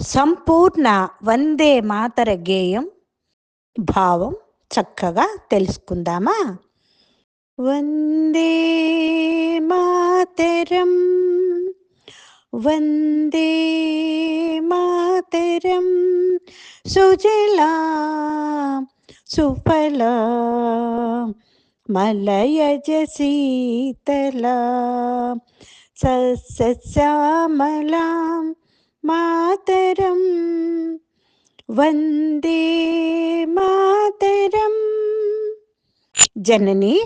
సంపూర్ణ వందే మాతర గేయం భావం చక్కగా తెలుసుకుందామా వందే మాతరం వందే మాతరం సుజలా సుఫలా మలయజ శీతలా సస్యశ్యామలాం మాతరం. వందే మాతరం. జనని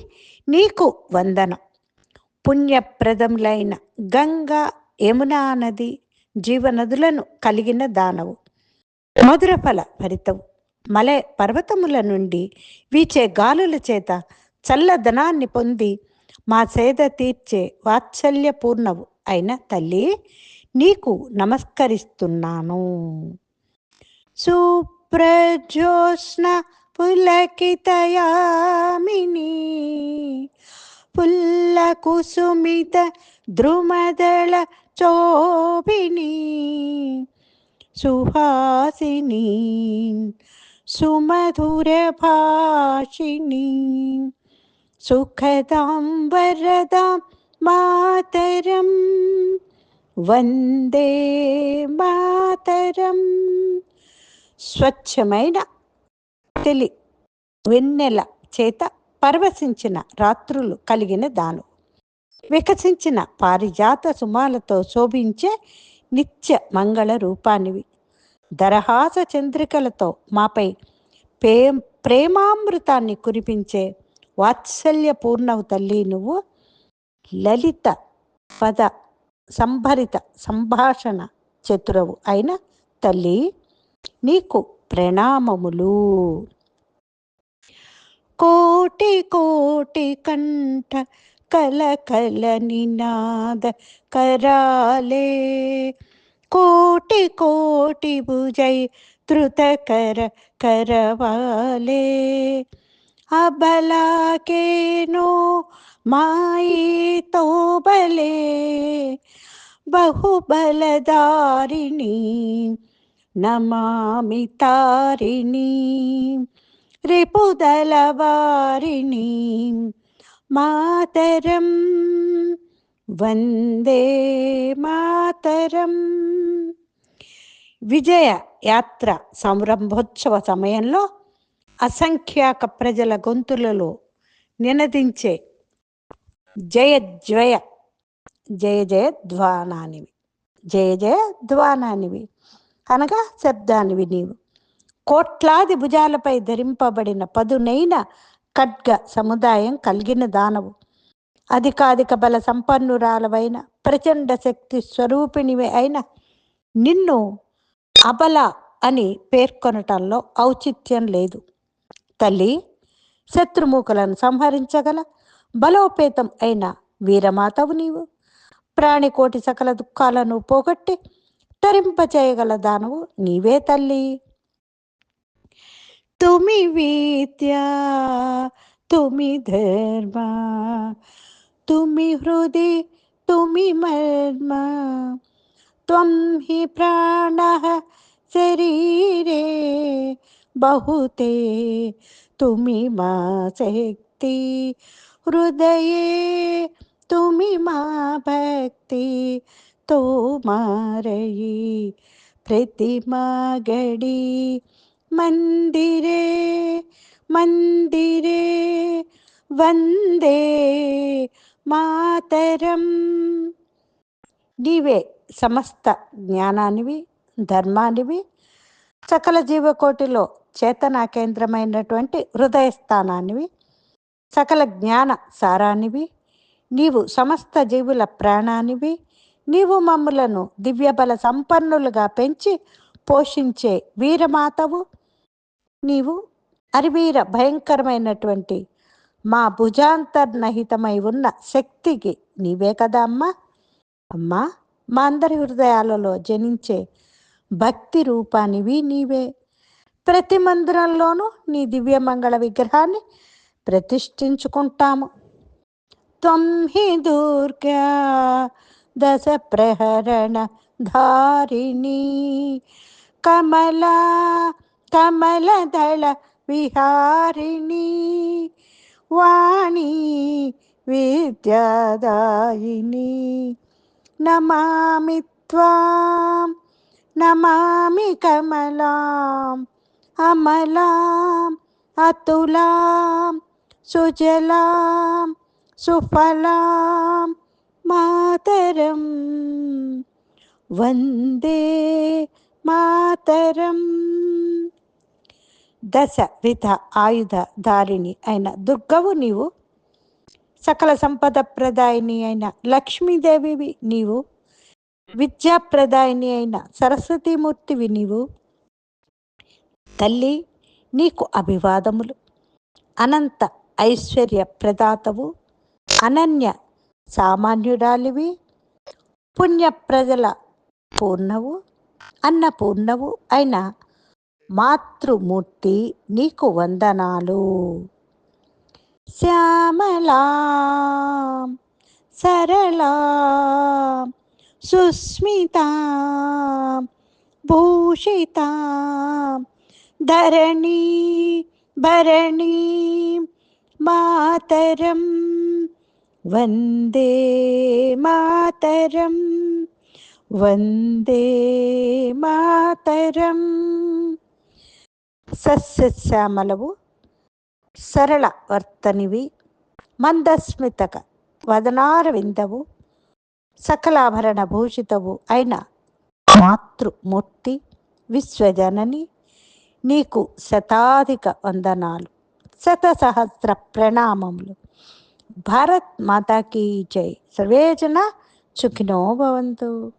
నీకు వందనం. పుణ్యప్రదములైన గంగా యమునా నది జీవనదులను కలిగిన దానవు. మధురఫల ఫలితవు. భరితవు మలయ పర్వతముల నుండి వీచే గాలుల చేత చల్లదనాన్ని పొంది మా సేద తీర్చే వాత్సల్యపూర్ణవు అయిన తల్లి నీకు నమస్కరిస్తున్నాను. సుప్రజోష్ణ పులకితయామిని పుల్ల కుసుమిత ద్రుమదళ చోభిని సుహాసిని సుమధుర భాషిణి సుఖదాం వరదాం మాతరం వందే మాతరం. స్వచ్ఛమైన తెలి వెన్నెల చేత పరవశించిన రాత్రులు కలిగిన దాను. వికసించిన పారిజాత సుమాలతో శోభించే నిత్య మంగళ రూపానివి. దరహాస చంద్రికలతో మాపై ప్రే ప్రేమామృతాన్ని కురిపించే వాత్సల్య పూర్ణవు తల్లి నువ్వు. లలిత పద సంభరిత సంభాషణ చతురవు అయిన తల్లి నీకు ప్రణామములు. కోటి కోటి కంఠ కల కల నినాద కరాలే. కోటి కోటి భుజై ధృతకర కరవాలే. అబలాకేనో మాయి తో బలే బహుబలదారిణి నమామి తారిణి రిపుదలవారిణి మాతరం వందే మాతరం. విజయ యాత్ర సంరంభోత్సవ సమయంలో అసంఖ్యాక ప్రజల గొంతులలో నినదించే జయ జయ జయ జయ ధ్వానానివి. జయ జయ ధ్వానానివి. అనగా శబ్దానివి నీవు. కోట్లాది భుజాలపై ధరింపబడిన పదునైన ఖడ్గ సముదాయం కలిగిన దానవు. అధికాధిక బల సంపన్నురాలవైన ప్రచండ శక్తి స్వరూపిణివి అయిన నిన్ను అబల అని పేర్కొనటంలో ఔచిత్యం లేదు. తల్లి శత్రుముఖులను సంహరించగల బలోపేతం అయిన వీరమాతవు నీవు. ప్రాణికోటి సకల దుఃఖాలను పోగొట్టి తరింపచేయగల దానవు నీవే తల్లి తుమి విద్యా తుమి ధర్మ తుమి హృది తుమి మర్మ త్వం హి ప్రాణ శరీరే బహుతే తుమి మా శక్తి హృదయే తుమి మా భక్తి తో మారయి. ప్రతిమా గడి మందిరే మందిరే వందే మాతరం. నీవే సమస్త జ్ఞానానివి ధర్మానివి. సకల జీవకోటిలో చేతనా కేంద్రమైనటువంటి హృదయ స్థానానివి సకల జ్ఞాన సారానివి. నీవు సమస్త జీవుల ప్రాణానివి. నీవు మమ్ములను దివ్యబల సంపన్నులుగా పెంచి పోషించే వీరమాతవు. నీవు అరివీర భయంకరమైనటువంటి మా భుజాంతర్నహితమై ఉన్న శక్తికి నీవే కదా అమ్మా. అమ్మా మా అందరి హృదయాలలో జనించే భక్తి రూపానివి నీవే. ప్రతి మందిరంలోనూ నీ దివ్యమంగళ విగ్రహాన్ని ప్రతిష్ఠించుకుంటాము. त्वं हि दुर्गा दशप्रहरणधारिणी कमला कमलदलविहारिणी वाणी विद्यादायिनी। नमामि त्वां, नमामि कमलाम् अमलाम् अतुलां सुजलाम् అమలాం సుఫలాం మాతరం వందే మాతరం దశ విధ ఆయుధ ధారిణి అయిన దుర్గవు నీవు సకల సంపద ప్రదాయిని అయిన లక్ష్మీదేవివి నీవు విద్యాప్రదాయిని అయిన సరస్వతీమూర్తివి నీవు. తల్లి నీకు అభివాదములు అనంత ఐశ్వర్య ప్రదాతవు అనన్య సామాన్యురాలివి పుణ్య ప్రజల పూర్ణవు అన్నపూర్ణవు అయిన మాతృమూర్తి నీకు వందనాలు. శ్యామలా సరళా సుస్మితా భూషిత ధరణీ భరణీ మాతరం వందే మాతరం వందే మాతరం. సస్యశ్యామలవు సరళ వర్తనివి మందస్మితక వదనార విందవు సకలాభరణ భూషితవు అయిన మాతృమూర్తి విశ్వజనని నీకు శతాధిక వందనాలు. శత సహస్ర ప్రణామములు. భారత్ మాతాకి జై. సర్వేజన సుఖినో భవంతు.